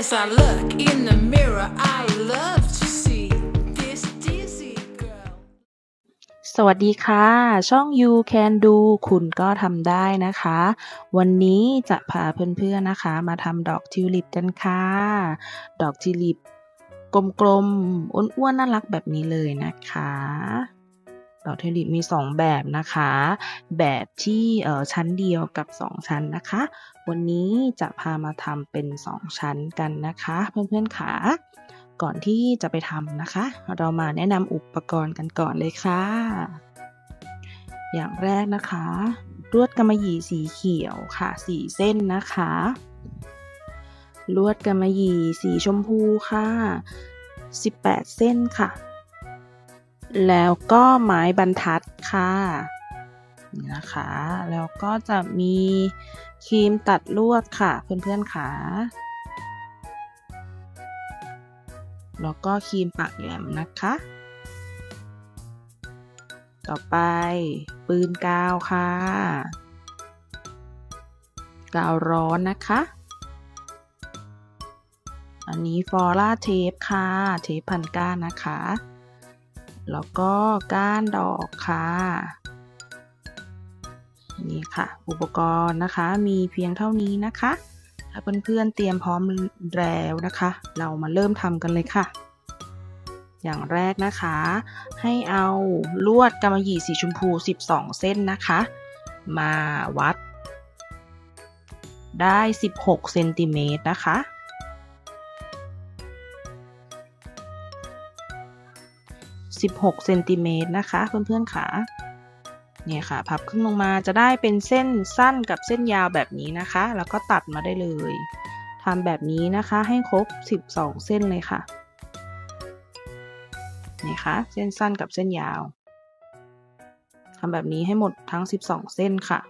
As I look in the mirror, I love to see this dizzy girl. สวัสดีค่ะ ช่อง You Can Do คุณก็ทำได้นะคะ วันนี้จะพาเพื่อนๆนะคะ มาทำดอกทิวลิปกันค่ะ ดอกทิวลิปกลมๆอ้วนๆน่ารักแบบนี้เลยนะคะ ดอกทิวลิปมี 2 แบบนะคะ แบบที่เอ่อชั้นเดียวกับ 2 ชั้นนะคะ วันนี้จะพามาทำเป็น 2 ชั้นกันนะคะ เพื่อนๆค่ะก่อนที่จะไปทำนะคะ เรามาแนะนำอุปกรณ์กันก่อนเลยค่ะ อย่างแรกนะคะ ลวดกำมะหยี่สีเขียวค่ะสีเส้นนะคะ ลวดกำมะหยี่สีชมพูค่ะ 18 เส้นค่ะ แล้วก็ไม้บรรทัดค่ะนี่นะคะ แล้วก็จะมีครีมตัดลวดค่ะ เพื่อนๆค่ะแล้วก็ครีมปากแหลมนะคะ ต่อไปปืนกาวค่ะ กาวร้อนนะคะ อันนี้ฟอร่าเทปค่ะ เทปพันก้านนะคะ แล้วก็ก้านดอกค่ะ นี่ค่ะ อุปกรณ์นะคะมีเพียงเท่านี้นะคะ ถ้าเพื่อนๆเตรียมพร้อมแล้วนะคะ เรามาเริ่มทำกันเลยค่ะ อย่างแรกนะคะ ให้เอาลวดกำมะหยี่สีชมพู 12 เส้นนะคะ มาวัดได้ 16 เซนติเมตรนะคะ 16เซนติเมตรนะคะเพื่อนๆค่ะเนี่ยค่ะ พับครึ่งลงมาจะได้เป็นเส้นสั้นกับเส้นยาวแบบนี้นะคะ แล้วก็ตัดมาได้เลยทำแบบนี้นะคะให้ครบ 12 เส้นเลยค่ะนี่ค่ะเส้นสั้นกับเส้นยาวทำแบบนี้ให้หมดทั้ง 12 เส้นค่ะ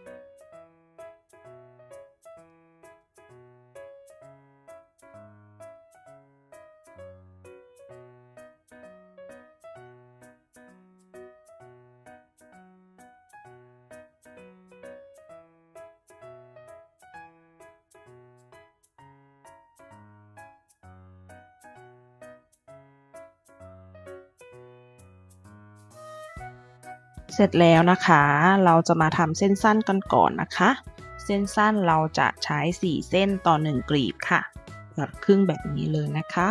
เสร็จแล้วนะคะ เราจะมาทำเส้นสั้นกันก่อนนะคะ เส้นสั้นเราจะใช้ 4 เส้นต่อ 1 กลีบค่ะแบบครึ่งแบบนี้เลยนะคะ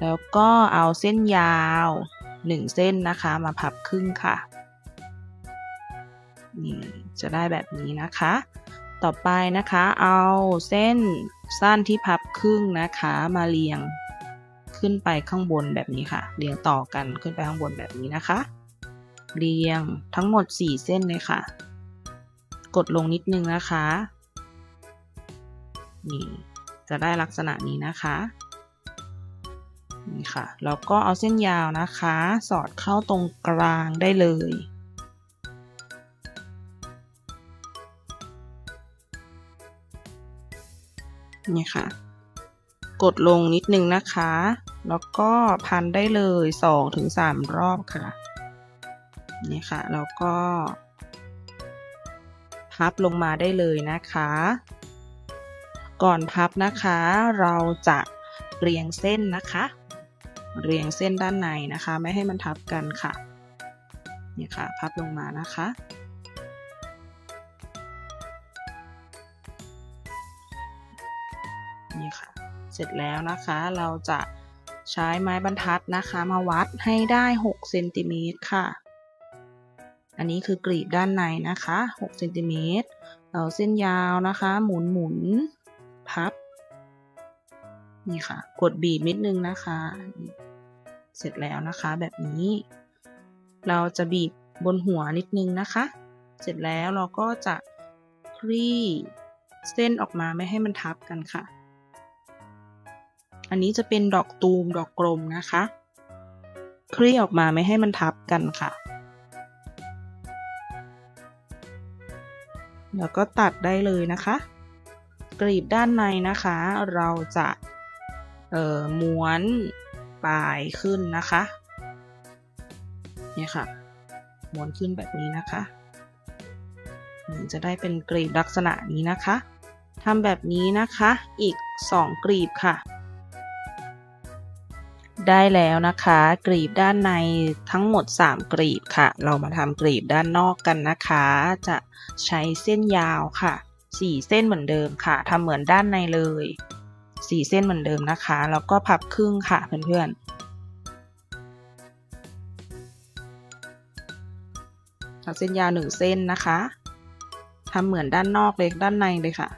แล้วก็เอาเส้นยาว 1 เส้นนะคะมาพับครึ่งค่ะนี่จะได้แบบนี้นะคะ ต่อไปนะคะเอาเส้นสั้นที่พับครึ่งนะคะมาเรียงขึ้นไปข้างบนแบบนี้ค่ะ เรียงต่อกันขึ้นไปข้างบนแบบนี้นะคะ เรียงทั้งหมด 4 เส้นเลยค่ะ กดลงนิดนึงนะคะ นี่จะได้ลักษณะนี้นะคะ นี่ค่ะ แล้วก็เอาเส้นยาวนะคะ สอดเข้าตรงกลางได้เลยนี่ค่ะ กดลงนิดนึงนะคะ แล้วก็พันได้เลย2-3รอบค่ะ นี่ค่ะแล้วก็ พับลงมาได้เลยนะคะ ก่อนพับนะคะ เราจะเรียงเส้นนะคะ เรียงเส้นด้านในนะคะ ไม่ให้มันทับกันค่ะนี่ค่ะ พับลงมานะคะนี่ค่ะ เสร็จแล้วนะคะเราจะใช้ไม้บรรทัดนะคะ มาวัดให้ได้ 6 เซนติเมตรค่ะ อันนี้คือกรีบด้านในนะคะ6เซนติเมตรเอาเส้นยาวนะคะ หมุนหมุนพับ นี่ค่ะ กดบีบนิดนึงนะคะ เสร็จแล้วนะคะแบบนี้ เราจะบีบบนหัวนิดนึงนะคะ เสร็จแล้วเราก็จะคลี่เส้นออกมาไม่ให้มันทับกันค่ะ อันนี้จะเป็นดอกตูมดอกกลมนะคะ คลี่ออกมาไม่ให้มันทับกันค่ะ แล้วก็ตัดได้เลยนะคะ กรีบด้านในนะคะ เราจะเอ่อม้วนปลายขึ้นนะคะเนี่ยค่ะม้วนขึ้นแบบนี้นะคะนี่จะได้เป็นกรีบลักษณะนี้นะคะทำแบบนี้นะคะอีก 2 กรีบค่ะ ได้แล้วนะคะ กรีบด้านในทั้งหมด 3 กรีบค่ะ เรามาทำกรีบด้านนอกกันนะคะ จะใช้เส้นยาวค่ะ 4 เส้นเหมือนเดิมค่ะทำเหมือนด้านในเลย 4 เส้นเหมือนเดิมนะคะ แล้วก็พับครึ่งค่ะเพื่อนๆเอาเส้นยาว 1 เส้นนะคะทำเหมือนด้านนอกเลยด้านในเลยค่ะ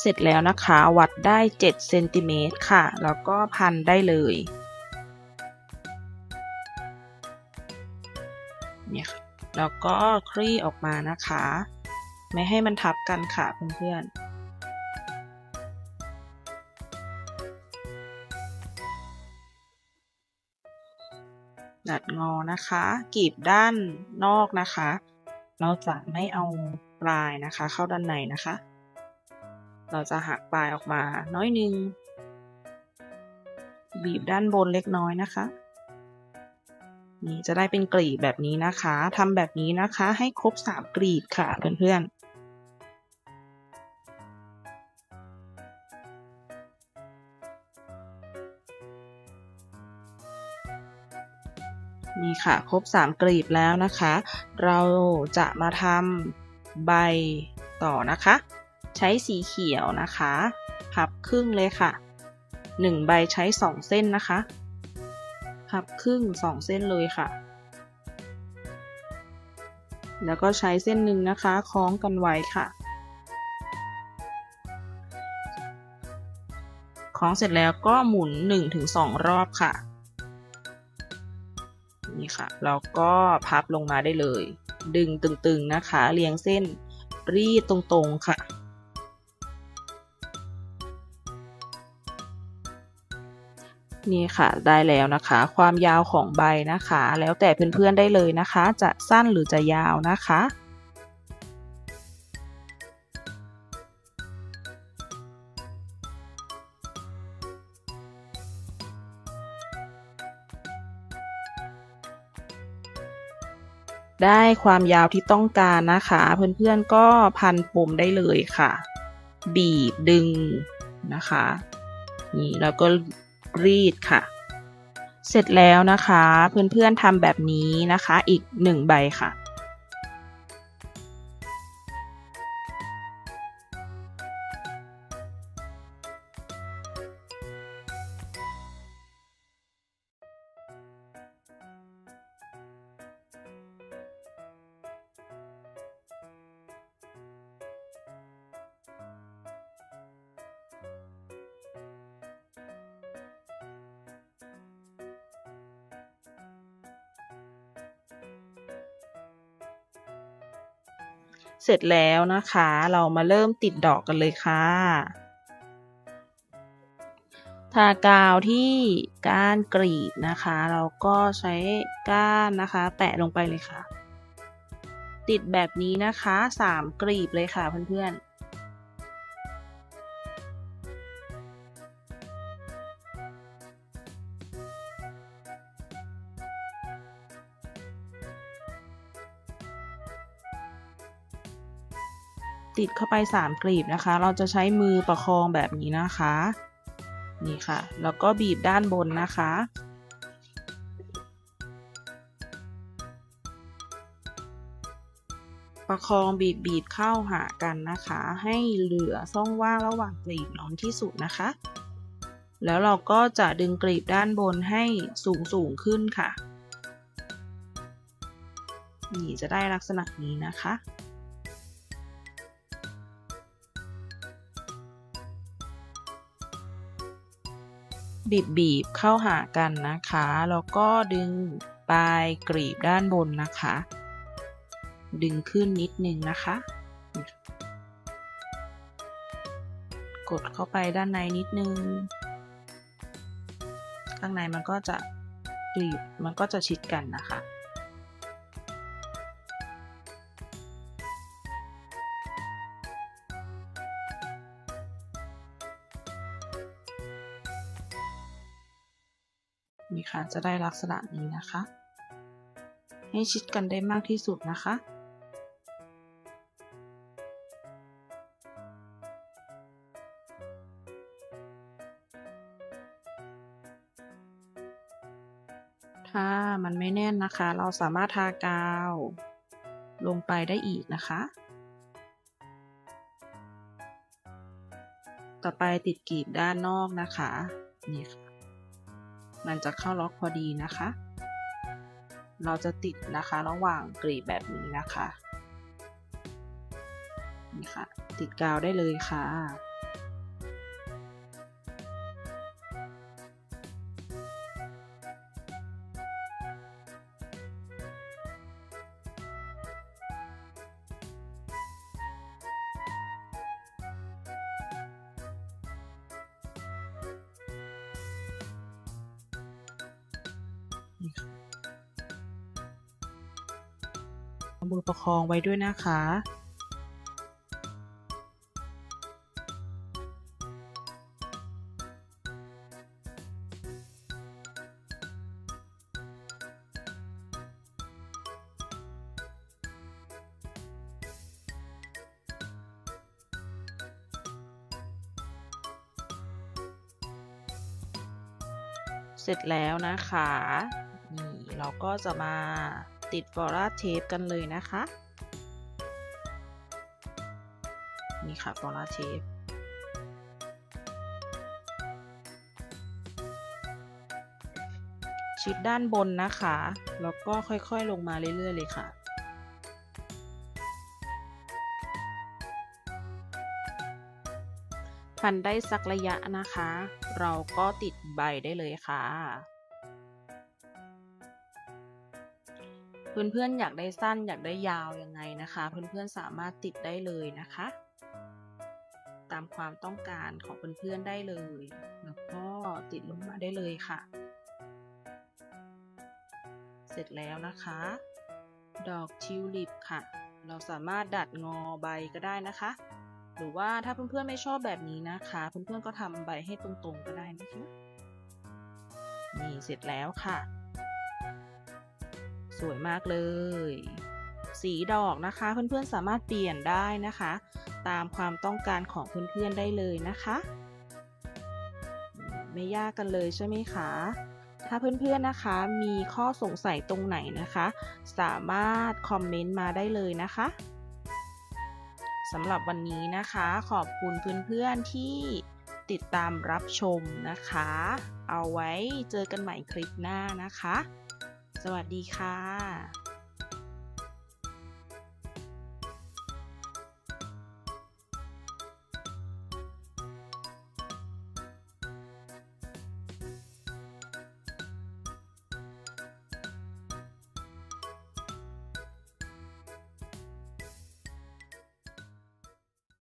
เสร็จแล้วนะคะ วัดได้7เซนติเมตรค่ะ แล้วก็พันได้เลยเนี่ยค่ะแล้วก็คลี่ออกมานะคะ ไม่ให้มันทับกันค่ะเพื่อนๆดัดงอนะคะกรีบด้านนอกนะคะ เราจะไม่เอาปลายนะคะ เข้าด้านในนะคะ เราจะหักปลายออกมาน้อยนึง บีบด้านบนเล็กน้อยนะคะ นี่จะได้เป็นกลีบแบบนี้นะคะทำแบบนี้นะคะให้ครบสามกลีบค่ะเพื่อนๆนี่ค่ะ ครบสามกลีบแล้วนะคะ เราจะมาทำใบต่อนะคะ ใช้สีเขียวนะคะ พับครึ่งเลยค่ะ 1 ใบใช้ 2 เส้นนะคะ พับครึ่ง 2 เส้นเลยค่ะ แล้วก็ใช้เส้นหนึ่งนะคะ คล้องกันไว้ค่ะ คล้องเสร็จแล้วก็หมุน 1-2 รอบค่ะ นี่ค่ะ แล้วก็พับลงมาได้เลย ดึงตึงๆนะคะ เรียงเส้นรีดตรงๆค่ะ นี่ค่ะได้แล้วนะคะ ความยาวของใบนะคะ แล้วแต่เพื่อนๆได้เลยนะคะ จะสั้นหรือจะยาวนะคะได้ความยาวที่ต้องการนะคะ เพื่อนๆก็พันปมได้เลยค่ะ บีบดึงนะคะ นี่แล้วก็ รีดค่ะ เสร็จแล้วนะคะ เพื่อนๆทำแบบนี้นะคะ อีกหนึ่งใบค่ะ เสร็จแล้วนะคะ เรามาเริ่มติดดอกกันเลยค่ะ ทากาวที่ก้านกรีบนะคะ เราก็ใช้ก้านนะคะ แปะลงไปเลยค่ะ ติดแบบนี้นะคะสามกรีบเลยค่ะเพื่อนๆ ติดเข้าไป 3กลีบนะคะ เราจะใช้มือประคองแบบนี้นะคะ นี่ค่ะ แล้วก็บีบด้านบนนะคะ ประคองบีบบีบเข้าหากันนะคะ ให้เหลือช่องว่างระหว่างกลีบน้อยที่สุดนะคะ แล้วเราก็จะดึงกลีบด้านบนให้สูงสูงขึ้นค่ะ นี่จะได้ลักษณะนี้นะคะ บีบบีบเข้าหากันนะคะ แล้วก็ดึงปลายกรีบด้านบนนะคะ ดึงขึ้นนิดนึงนะคะ กดเข้าไปด้านในนิดนึง ข้างในมันก็จะกรีบมันก็จะชิดกันนะคะ จะได้ลักษณะนี้นะคะ ให้ชิดกันได้มากที่สุดนะคะ ถ้ามันไม่แน่นนะคะ เราสามารถทากาว ลงไปได้อีกนะคะ ต่อไปติดกีบด้านนอกนะคะ นี่ค่ะ มันจะเข้าล็อกพอดีนะคะ เราจะติดนะคะระหว่างกรีบแบบนี้นะคะ นี่ค่ะ ติดกาวได้เลยค่ะ มือประคองไว้ด้วยนะคะเสร็จแล้วนะคะ นี่เราก็จะมา ติดฟอร่าเทปกันเลยนะคะ นี่ค่ะฟอร่าเทปชิดด้านบนนะคะ แล้วก็ค่อยๆลงมาเรื่อยๆ เลยค่ะ พันได้สักระยะนะคะ เราก็ติดใบได้เลยค่ะ เพื่อนๆอยากได้สั้นอยากได้ยาวยังไงนะคะ เพื่อนๆสามารถติดได้เลยนะคะ ตามความต้องการของเพื่อนๆได้เลย แล้วก็ติดลงมาได้เลยค่ะ เสร็จแล้วนะคะ ดอกทิวลิปค่ะ เราสามารถดัดงอใบก็ได้นะคะ หรือว่าถ้าเพื่อนๆไม่ชอบแบบนี้นะคะ เพื่อนๆก็ทำใบให้ตรงๆก็ได้นะคะนี่เสร็จแล้วค่ะ สวยมากเลย สีดอกนะคะ เพื่อนๆสามารถเปลี่ยนได้นะคะ ตามความต้องการของเพื่อนๆได้เลยนะคะ ไม่ยากกันเลยใช่ไหมคะถ้าเพื่อนๆนะคะมีข้อสงสัยตรงไหนนะคะ สามารถคอมเมนต์มาได้เลยนะคะสำหรับวันนี้นะคะ ขอบคุณเพื่อนๆที่ติดตามรับชมนะคะ เอาไว้เจอกันใหม่คลิปหน้านะคะ สวัสดีค่ะ